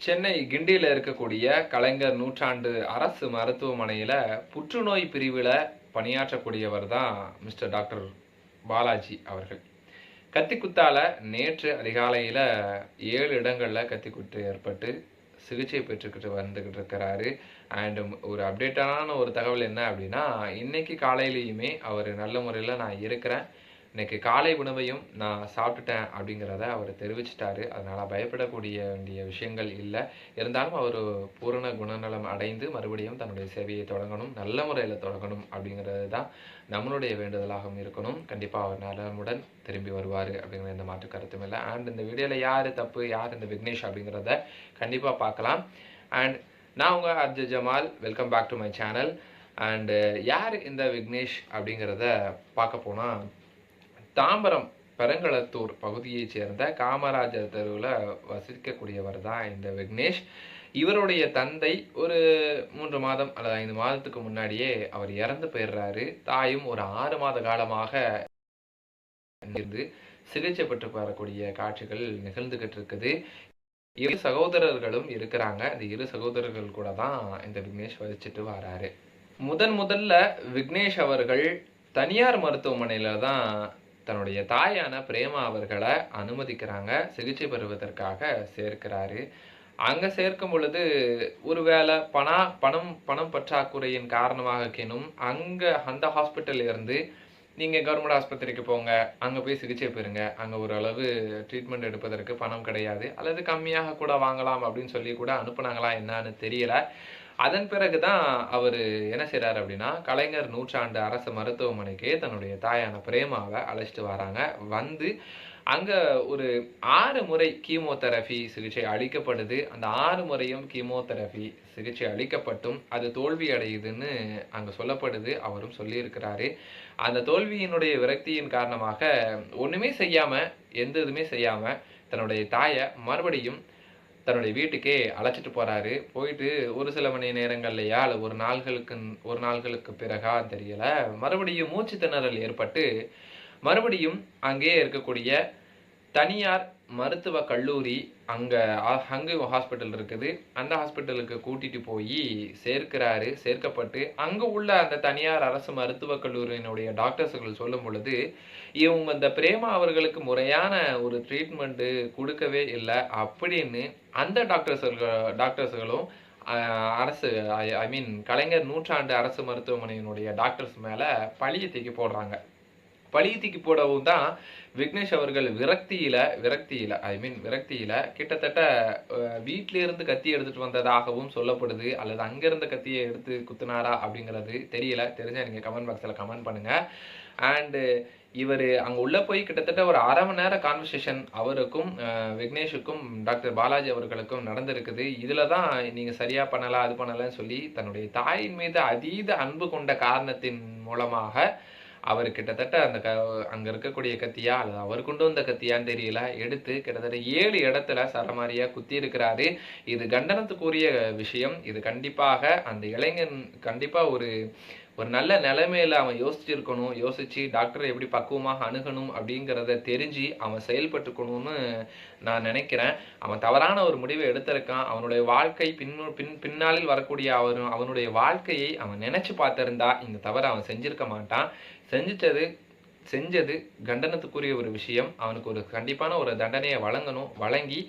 சென்னை கிண்டியில் இருக்கக்கூடிய கலைஞர் நூற்றாண்டு அரசு மருத்துவமனையில் புற்றுநோய் பிரிவில் பணியாற்றக்கூடியவர் தான் மிஸ்டர் டாக்டர் பாலாஜி அவர்கள். கத்திக்குத்தால நேற்று அதிகாலையில் ஏழு இடங்களில் கத்திக்குத்து ஏற்பட்டு சிகிச்சை பெற்றுக்கிட்டு வந்துக்கிட்டு இருக்கிறாரு. அண்டு ஒரு அப்டேட்டான ஒரு தகவல் என்ன அப்படின்னா இன்னைக்கு காலையிலையுமே அவர் நல்ல முறையில் நான் இருக்கிறேன். இன்னைக்கு காலை உணவையும் நான் சாப்பிட்டுட்டேன் அப்படிங்கிறத அவர் தெரிவிச்சிட்டாரு. அதனால் பயப்படக்கூடிய வேண்டிய விஷயங்கள் இல்லை. இருந்தாலும் அவர் பூரண குணநலம் அடைந்து மறுபடியும் தன்னுடைய சேவையை தொடங்கணும் நல்ல முறையில் தொடங்கணும் அப்படிங்கிறது தான் நம்மளுடைய வேண்டுதலாகவும் இருக்கணும். கண்டிப்பாக அவர் நலமுடன் திரும்பி வருவார் அப்படிங்கிற எந்த மாற்று கருத்தும் இல்லை. அண்ட் இந்த வீடியோவில் யார் தப்பு யார் இந்த விக்னேஷ் அப்படிங்கிறத கண்டிப்பாக பார்க்கலாம். அண்ட் நான் உங்கள் Arju Jamal welcome back to my channel and யார் இந்த விக்னேஷ் அப்படிங்கிறத பார்க்க போனால் தாம்பரம் பெருங்களத்தூர் பகுதியைச் சேர்ந்த காமராஜர் தெருவில் வசிக்கக்கூடியவர் தான் இந்த விக்னேஷ். இவருடைய தந்தை ஒரு மூன்று மாதம் அல்லது ஐந்து மாதத்துக்கு முன்னாடியே அவர் இறந்து போயிடுறாரு. தாயும் ஒரு ஆறு மாத காலமாக இருந்து சிகிச்சை பெற்று வரக்கூடிய காட்சிகள் நிகழ்ந்துகிட்டு இருக்குது. இரு சகோதரர்களும் இருக்கிறாங்க. இந்த இரு சகோதரர்கள் கூட தான் இந்த விக்னேஷ் வசிச்சுட்டு வராரு. முதன் முதல்ல விக்னேஷ் அவர்கள் தனியார் மருத்துவமனையில தான் தன்னுடைய தாயான பிரேமா அவர்களை அனுமதிக்கிறாங்க சிகிச்சை பெறுவதற்காக சேர்க்கிறாரு. அங்கே சேர்க்கும் பொழுது ஒருவேளை பணா பணம் பணம் பற்றாக்குறையின் காரணமாக அங்க அந்த ஹாஸ்பிட்டல் இருந்து நீங்கள் கவர்மெண்ட் ஆஸ்பத்திரிக்கு போங்க அங்கே போய் சிகிச்சை பெறுங்க. அங்கே ஓரளவு ட்ரீட்மெண்ட் எடுப்பதற்கு பணம் கிடையாது. அல்லது கம்மியாக கூட வாங்கலாம் அப்படின்னு சொல்லி கூட அனுப்புனாங்களா என்னன்னு தெரியல. அதன் பிறகு தான் அவர் என்ன செய்கிறார் அப்படின்னா கலைஞர் நூற்றாண்டு அரசு மருத்துவமனைக்கு தன்னுடைய தாயான பிரேமாவை அழைச்சிட்டு வராங்க. வந்து அங்கே ஒரு ஆறு முறை கீமோதெரபி சிகிச்சை அளிக்கப்படுது. அந்த ஆறு முறையும் கீமோதெரபி சிகிச்சை அளிக்கப்பட்டும். அது தோல்வி அடையுதுன்னு அங்கே சொல்லப்படுது. அவரும் சொல்லியிருக்கிறாரு. அந்த தோல்வியினுடைய விரக்தியின் காரணமாக ஒன்றுமே செய்யாமல் எந்த இதுவுமே செய்யாமல் தன்னுடைய தாயை மறுபடியும் தன்னுடைய வீட்டுக்கே அழைச்சிட்டு போறாரு. போயிட்டு ஒரு சில மணி நேரங்கள்லையா இல்லை ஒரு நாள்களுக்கு ஒரு நாள்களுக்கு பிறகா தெரியல. மறுபடியும் மூச்சு திணறல் ஏற்பட்டு மறுபடியும் அங்கேயே இருக்கக்கூடிய தனியார் மருத்துவ கல்லூரி அங்கே அங்கே ஹாஸ்பிட்டல் இருக்குது. அந்த ஹாஸ்பிட்டலுக்கு கூட்டிட்டு போய் சேர்க்கிறாரு சேர்க்கப்பட்டு அங்கே உள்ள அந்த தனியார் அரசு மருத்துவக் கல்லூரியினுடைய டாக்டர்ஸ்கள் சொல்லும் பொழுது இவங்க இந்த பிரேமா அவர்களுக்கு முறையான ஒரு ட்ரீட்மெண்ட்டு கொடுக்கவே இல்லை. அப்படின்னு அந்த டாக்டர்ஸ்கள் டாக்டர்ஸ்களும் அரசு ஐ மீன் கலைஞர் நூற்றாண்டு அரசு மருத்துவமனையினுடைய டாக்டர்ஸ் மேலே பழியை தூக்கி போடுறாங்க. பழியத்திக்கு போடவும் தான் விக்னேஷ் அவர்கள் விரக்தியில விரக்தியில ஐ மீன் விரக்தியில கிட்டத்தட்ட வீட்டிலிருந்து வீட்ல இருந்து கத்தி எடுத்துட்டு வந்ததாகவும் சொல்லப்படுது அல்லது அங்க இருந்த கத்தியை எடுத்து குத்துனாரா அப்படிங்கிறது தெரியல. தெரிஞ்சா நீங்க கமெண்ட் பாக்ஸ்ல கமெண்ட் பண்ணுங்க. அண்டு இவர் அங்கே உள்ள போய் கிட்டத்தட்ட ஒரு அரை மணி நேர கான்வர்சேஷன் அவருக்கும் விக்னேஷுக்கும் டாக்டர் பாலாஜி அவர்களுக்கும் நடந்திருக்குது. இதில் தான் நீங்கள் சரியாக பண்ணலாம் அது பண்ணலன்னு சொல்லி தன்னுடைய தாயின் மீது அதீத அன்பு கொண்ட காரணத்தின் மூலமாக அவர் கிட்டத்தட்ட அந்த க அங்க இருக்கக்கூடிய கத்தியா அல்லது அவர் கொண்டு வந்த கத்தியான்னு தெரியல எடுத்து கிட்டத்தட்ட ஏழு இடத்துல சரமாரியா குத்தி இருக்கிறாரு. இது கண்டனத்துக்குரிய விஷயம். இது கண்டிப்பாக அந்த இளைஞன் கண்டிப்பா ஒரு ஒரு நல்ல நிலைமையில அவன் யோசிச்சிருக்கணும் யோசிச்சு டாக்டரை எப்படி பக்குவமாக அணுகணும் அப்படிங்கிறத தெரிஞ்சு அவன் செயல்பட்டுக்கணும்னு நான் நினைக்கிறேன். அவன் தவறான ஒரு முடிவை எடுத்திருக்கான். அவனுடைய வாழ்க்கை பின் பின் பின்னாளில் வரக்கூடிய அவர் அவனுடைய வாழ்க்கையை அவன் நினைச்சு பார்த்திருந்தா இந்த தவறை அவன் செஞ்சிருக்க மாட்டான். செஞ்சிச்சது செஞ்சது கண்டனத்துக்குரிய ஒரு விஷயம். அவனுக்கு ஒரு கண்டிப்பான ஒரு தண்டனையை வழங்கணும் வழங்கி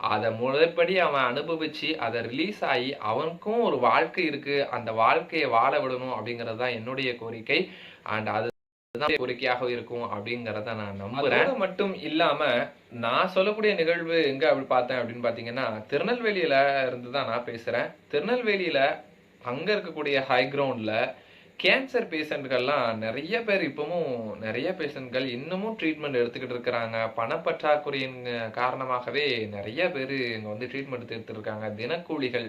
அதை முறைப்படி அவன் அனுபவிச்சு அதை ரிலீஸ் ஆகி அவனுக்கும் ஒரு வாழ்க்கை இருக்கு. அந்த வாழ்க்கையை வாழ விடணும் அப்படிங்கிறது தான் என்னுடைய கோரிக்கை. அண்ட் அது கோரிக்கையாக இருக்கும் அப்படிங்கிறத நான் நம்புறேன். மட்டும் இல்லாம நான் சொல்லக்கூடிய நிகழ்வு எங்க அப்படி பார்த்தேன் அப்படின்னு பாத்தீங்கன்னா திருநெல்வேலியில இருந்து தான் நான் பேசுறேன். திருநெல்வேலியில அங்க இருக்கக்கூடிய ஹை கிரவுண்ட்ல கேன்சர் பேஷண்ட்கள்லாம் நிறைய பேர் இப்பவும் நிறைய பேஷண்ட்கள் இன்னமும் ட்ரீட்மெண்ட் எடுத்துக்கிட்டு இருக்கிறாங்க. பணப்பற்றாக்குறையின் காரணமாகவே நிறைய பேர் இங்கே வந்து ட்ரீட்மெண்ட் எடுத்துருக்காங்க தினக்கூலிகள்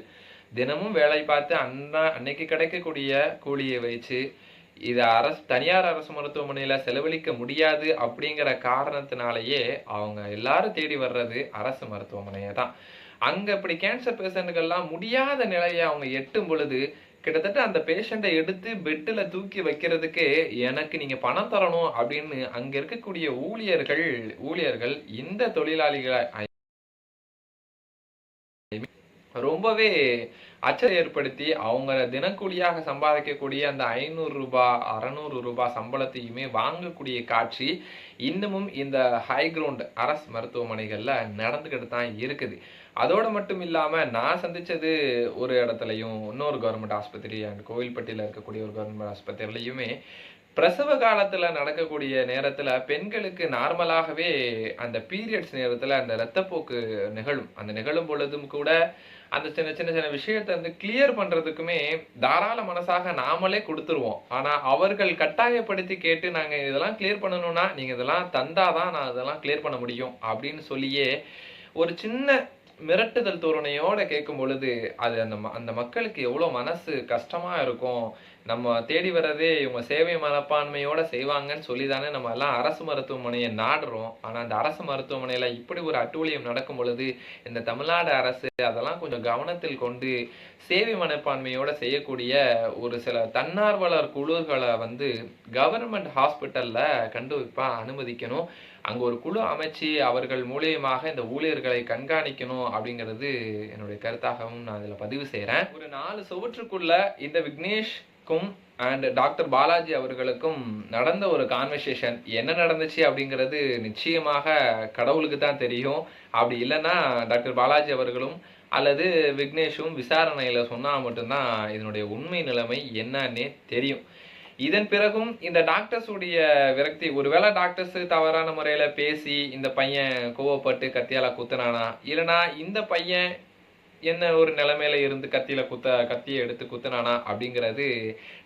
தினமும் வேலை பார்த்து அண்ணா அன்னைக்கு கிடைக்கக்கூடிய கூலியை வச்சு இதை அரசு தனியார் அரசு மருத்துவமனையில் செலவழிக்க முடியாது அப்படிங்கிற காரணத்தினாலேயே அவங்க எல்லாரும் தேடி வர்றது அரசு மருத்துவமனையை தான் அங்கே இப்படி கேன்சர் பேஷண்ட்டுகள்லாம் முடியாத நிலையை அவங்க எட்டும் பொழுது கிட்டத்தட்ட அந்த பேஷண்ட்டை எடுத்து பெட்டில் தூக்கி வைக்கிறதுக்கு எனக்கு நீங்க பணம் தரணும் அப்படின்னு அங்க இருக்கக்கூடிய ஊழியர்கள் ஊழியர்கள் இந்த தொழிலாளிகளை ரொம்பவே அச்சத்தை ஏற்படுத்தி அவங்க தினக்கூலியாக சம்பாதிக்கக்கூடிய அந்த ஐநூறு ரூபாய் அறநூறு ரூபாய் சம்பளத்தையுமே வாங்கக்கூடிய காட்சி இன்னமும் இந்த ஹை கிரவுண்ட் அரசு மருத்துவமனைகளில் நடந்துக்கிட்டு தான் இருக்குது. அதோடு மட்டும் இல்லாமல் நான் சந்திச்சது ஒரு இடத்துலையும் இன்னொரு கவர்மெண்ட் ஆஸ்பத்திரி அண்ட் கோவில்பட்டியில் இருக்கக்கூடிய ஒரு கவர்மெண்ட் ஆஸ்பத்திரிலையுமே பிரசவ காலத்துல நடக்கக்கூடிய நேரத்துல பெண்களுக்கு நார்மலாகவே அந்த பீரியட்ஸ் நேரத்துல அந்த இரத்தப்போக்கு நிகழும். அந்த நிகழும் பொழுதும் கூட அந்த சின்ன சின்ன சின்ன விஷயத்தை வந்து கிளியர் பண்றதுக்குமே தாராள மனசாக நாமளே கொடுத்துருவோம். ஆனா அவர்கள் கட்டாயப்படுத்தி கேட்டு நாங்க இதெல்லாம் கிளியர் பண்ணணும்னா நீங்க இதெல்லாம் தந்தாதான் நான் இதெல்லாம் கிளியர் பண்ண முடியும் அப்படின்னு சொல்லியே ஒரு சின்ன மிரட்டுதல் தோரணையோட கேட்கும் பொழுது அது அந்த ம- அந்த மக்களுக்கு எவ்வளோ மனசு கஷ்டமா இருக்கும். நம்ம தேடி வர்றதே இவங்க சேவை மனப்பான்மையோட செய்வாங்கன்னு சொல்லி தானே நம்ம எல்லாம் அரசு மருத்துவமனையை நாடுறோம். ஆனா அந்த அரசு மருத்துவமனையில இப்படி ஒரு அட்டூழியம் நடக்கும் பொழுது இந்த தமிழ்நாடு அரசு அதெல்லாம் கொஞ்சம் கவனத்தில் கொண்டு சேவை மனப்பான்மையோட செய்யக்கூடிய ஒரு சில தன்னார்வலர் குழுக்களை வந்து கவர்மெண்ட் ஹாஸ்பிட்டல்ல கண்டுபிடிப்பா அனுமதிக்கணும். அங்க ஒரு குழு அமைச்சு அவர்கள் மூலியமாக இந்த ஊழியர்களை கண்காணிக்கணும் அப்படிங்கிறது என்னுடைய கருத்தாகவும் நான் இதுல பதிவு செய்யறேன் ஒரு நாலு சுவற்றுக்குள்ள இந்த விக்னேஷ் விக்னேஷ்க்கும் அண்ட் டாக்டர் பாலாஜி அவர்களுக்கும் நடந்த ஒரு கான்வர்சேஷன் என்ன நடந்துச்சு அப்படிங்கிறது நிச்சயமாக கடவுளுக்கு தான் தெரியும். அப்படி இல்லைன்னா டாக்டர் பாலாஜி அவர்களும் அல்லது விக்னேஷும் விசாரணையில் சொன்னால் மட்டும்தான் இதனுடைய உண்மை நிலைமை என்னன்னே தெரியும். இதன் பிறகும் இந்த டாக்டர்ஸ் உடைய விரக்தி ஒருவேளை டாக்டர்ஸ் தவறான முறையில் பேசி இந்த பையன் கோவப்பட்டு கத்தியால குத்துனானா? இல்லைனா இந்த பையன் என்ன ஒரு நிலைமையில இருந்து கத்தியில குத்த கத்தியை எடுத்து குத்துனானா அப்படிங்கிறது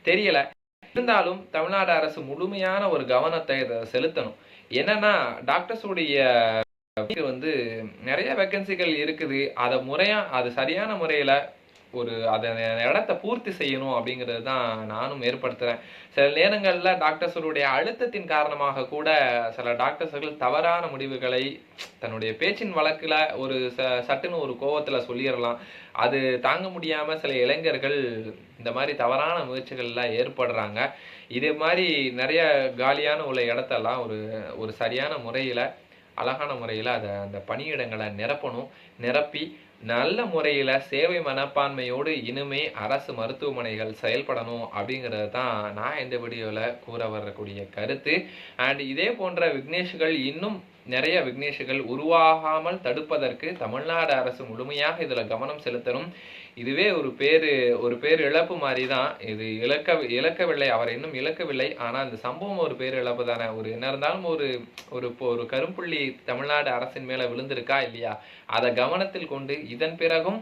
தெரியல. இருந்தாலும் தமிழ்நாடு அரசு முழுமையான ஒரு கவனத்தை இதை செலுத்தணும். என்னன்னா டாக்டர்ஸுடைய வந்து நிறைய வேக்கன்சிகள் இருக்குது. அதை முறையா அது சரியான முறையில ஒரு அதை இடத்த பூர்த்தி செய்யணும் அப்படிங்கிறது தான் நானும் ஏற்படுத்துகிறேன் சில நேரங்களில் டாக்டர்ஸருடைய அழுத்தத்தின் காரணமாக கூட சில டாக்டர்ஸ்கள் தவறான முடிவுகளை தன்னுடைய பேச்சின் வழக்கில் ஒரு ச சட்டுன்னு ஒரு கோவத்தில் சொல்லிடலாம். அது தாங்க முடியாமல் சில இளைஞர்கள் இந்த மாதிரி தவறான முயற்சிகள்லாம் ஏற்படுறாங்க. இதே மாதிரி நிறைய காலியான உள்ள இடத்தெல்லாம் ஒரு ஒரு சரியான முறையில் அழகான முறையில் அதை அந்த பணியிடங்களை நிரப்பணும். நிரப்பி நல்ல முறையில் சேவை மனப்பான்மையோடு இனிமே அரசு மருத்துவமனைகள் செயல்படணும் அப்படிங்கிறது தான் நான் இந்த வீடியோவில் கூற வரக்கூடிய கருத்து. அண்ட் இதே போன்ற விக்னேஷ்கள் இன்னும் நிறைய விக்னேஷ்கள் உருவாகாமல் தடுப்பதற்கு தமிழ்நாடு அரசு முழுமையாக இதுல கவனம் செலுத்தணும். இதுவே ஒரு பேரு ஒரு பேர் இழப்பு மாதிரி தான் இது இழக்க இழக்கவில்லை அவர் இன்னும் இழக்கவில்லை. ஆனால் இந்த சம்பவம் ஒரு பேர் இழப்பு தானே. ஒரு என்ன இருந்தாலும் ஒரு ஒரு இப்போ ஒரு கரும்புள்ளி தமிழ்நாடு அரசின் மேலே விழுந்திருக்கா இல்லையா? அதை கவனத்தில் கொண்டு இதன் பிறகும்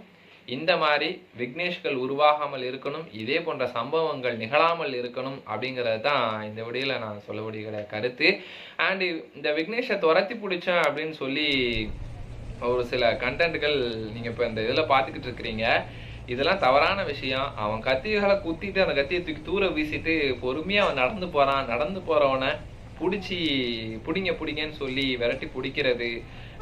இந்த மாதிரி விக்னேஷ்கள் உருவாகாமல் இருக்கணும் இதே போன்ற சம்பவங்கள் நிகழாமல் இருக்கணும் அப்படிங்கிறது தான் இந்த வீடியோல நான் சொல்லப்படுகிற கருத்து. அண்ட் இந்த விக்னேஷை துரத்தி பிடிச்சேன் அப்படின்னு சொல்லி ஒரு சில கண்டென்ட்கள் நீங்கள் இப்போ இந்த இதில் பார்த்துக்கிட்டு இருக்கிறீங்க. இதெல்லாம் தவறான விஷயம். அவன் கத்திகளை குத்திட்டு அந்த கத்தியை தூக்கி தூர வீசிட்டு பொறுமையாக அவன் நடந்து போகிறான் நடந்து போகிறவனை பிடிச்சி பிடிங்க பிடிங்கன்னு சொல்லி விரட்டி பிடிக்கிறது.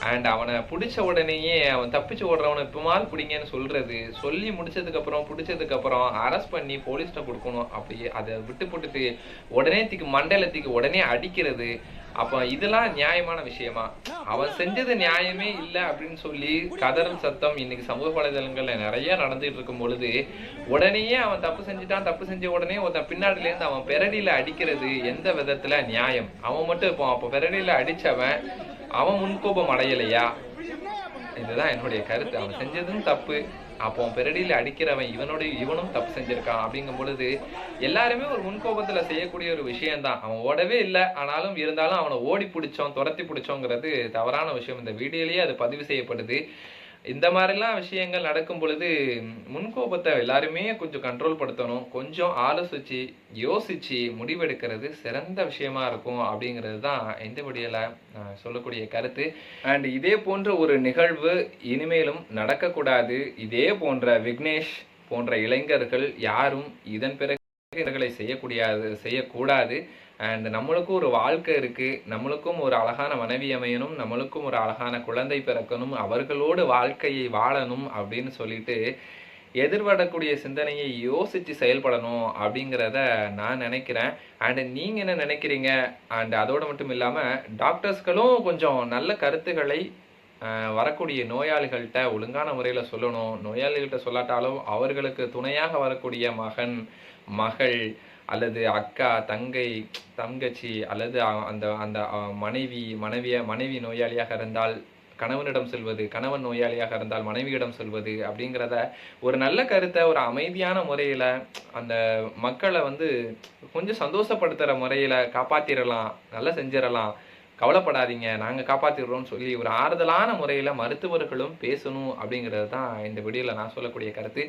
அண்ட் அவனை பிடிச்ச உடனேயே அவன் தப்பிச்சு ஓடுறவனை இப்பமால் பிடிங்கன்னு சொல்றது. சொல்லி முடிச்சதுக்கு அப்புறம் பிடிச்சதுக்கு அப்புறம் அரெஸ்ட் பண்ணி போலீஸ்கிட்ட கொடுக்கணும். அப்படி அதை விட்டு போட்டுட்டு உடனே தூக்கி மண்டையில தூக்கி உடனே அடிக்கிறது. அப்போ இதெல்லாம் நியாயமான விஷயமா? அவன் செஞ்சது நியாயமே இல்லை அப்படின்னு சொல்லி கதறல் சத்தம் இன்னைக்கு சமூக வலைதளங்கள்ல நிறைய நடந்துட்டு இருக்கும் பொழுது உடனேயே அவன் தப்பு செஞ்சுட்டான் தப்பு செஞ்ச உடனே ஒருத்தன் பின்னாடில இருந்து அவன் பெரடியில அடிக்கிறது எந்த விதத்துல நியாயம்? அவன் மட்டும் இப்போ அப்போ பெரடியில அடிச்சவன் அவன் முன்கோபம் அடையலையா? இதுதான் என்னுடைய கருத்து. அவன் செஞ்சதும் தப்பு. அப்போ பெரடியில் பெரடியில அடிக்கிறவன் இவனோட இவனும் தப்பு செஞ்சிருக்கான். அப்படிங்கும் பொழுது எல்லாருமே ஒரு முன்கோபத்துல செய்யக்கூடிய ஒரு விஷயம்தான். அவன் ஓடவே இல்லை. ஆனாலும் இருந்தாலும் அவனை ஓடி பிடிச்சோம் துரத்தி பிடிச்சோங்கிறது தவறான விஷயம். இந்த வீடியோலயே அது பதிவு செய்யப்படுது. இந்த மாதிரிலாம் விஷயங்கள் நடக்கும் பொழுது முன்கோபத்தை எல்லாருமே கொஞ்சம் கண்ட்ரோல் படுத்தணும். கொஞ்சம் ஆலோசிச்சு யோசிச்சு முடிவெடுக்கிறது சிறந்த விஷயமா இருக்கும் அப்படிங்கிறது தான் இந்த முடியல சொல்லக்கூடிய கருத்து. அண்ட் இதே போன்ற ஒரு நிகழ்வு இனிமேலும் நடக்கக்கூடாது. இதே போன்ற விக்னேஷ் போன்ற இளைஞர்கள் யாரும் இதன் பிறகு செய்யக்கூடிய செய்யக்கூடியது செய்யக்கூடாது. அண்ட் நம்மளுக்கும் ஒரு வாழ்க்கை இருக்குது நம்மளுக்கும் ஒரு அழகான மனைவி அமையணும். நம்மளுக்கும் ஒரு அழகான குழந்தை பிறக்கணும். அவர்களோடு வாழ்க்கையை வாழணும் அப்படின்னு சொல்லிட்டு எதிர்படக்கூடிய சிந்தனையை யோசித்து செயல்படணும் அப்படிங்கிறத நான் நினைக்கிறேன். அண்டு நீங்கள் என்ன நினைக்கிறீங்க? அண்ட் அதோடு மட்டும் இல்லாமல் டாக்டர்ஸ்களும் கொஞ்சம் நல்ல கருத்துக்களை வரக்கூடிய நோயாளிகள்கிட்ட ஒழுங்கான முறையில் சொல்லணும். நோயாளிகள்கிட்ட சொல்லாட்டாலும் அவர்களுக்கு துணையாக வரக்கூடிய மகன் மகள் அல்லது அக்கா தங்கை தங்கச்சி அல்லது அந்த அந்த மனைவி மனைவிய மனைவி நோயாளியாக இருந்தால் கணவனிடம் செல்வது கணவன் நோயாளியாக இருந்தால் மனைவியிடம் சொல்வது அப்படிங்கிறத ஒரு நல்ல கருத்தை ஒரு அமைதியான முறையில் அந்த மக்களை வந்து கொஞ்சம் சந்தோஷப்படுத்துகிற முறையில் காப்பாற்றிடலாம் நல்லா செஞ்சிடலாம் கவலைப்படாதீங்க நாங்கள் காப்பாற்றிடுறோம்னு சொல்லி ஒரு ஆறுதலான முறையில் மருத்துவர்களும் பேசணும் அப்படிங்கிறது தான் இந்த வீடியோவில் நான் சொல்லக்கூடிய கருத்து.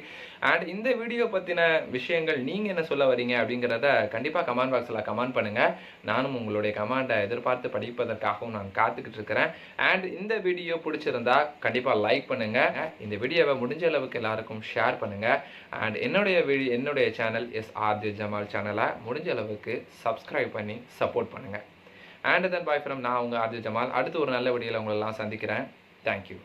அண்ட் இந்த வீடியோ பற்றின விஷயங்கள் நீங்கள் என்ன சொல்ல வரீங்க அப்படிங்கிறத கண்டிப்பாக கமெண்ட் பாக்ஸில் கமெண்ட் பண்ணுங்கள் நானும் உங்களுடைய கமெண்டை எதிர்பார்த்து படிப்பதற்காகவும் நான் காத்துக்கிட்டு இருக்கிறேன். அண்ட் இந்த வீடியோ பிடிச்சிருந்தா கண்டிப்பாக லைக் பண்ணுங்கள் இந்த வீடியோவை முடிஞ்ச அளவுக்கு எல்லாருக்கும் ஷேர் பண்ணுங்கள் அண்ட் என்னுடைய வீடியோ என்னுடைய சேனல் எஸ் ஆர்ஜி ஜமால் சேனலை முடிஞ்ச அளவுக்கு சப்ஸ்கிரைப் பண்ணி சப்போர்ட் பண்ணுங்கள் அண்ட் தென் பாய் ஃப்ரம் நான் உங்கள் ஆர்ஜி ஜமால். அடுத்து ஒரு நல்ல வீடியோவில் உங்களெல்லாம் சந்திக்கிறேன். தேங்க்யூ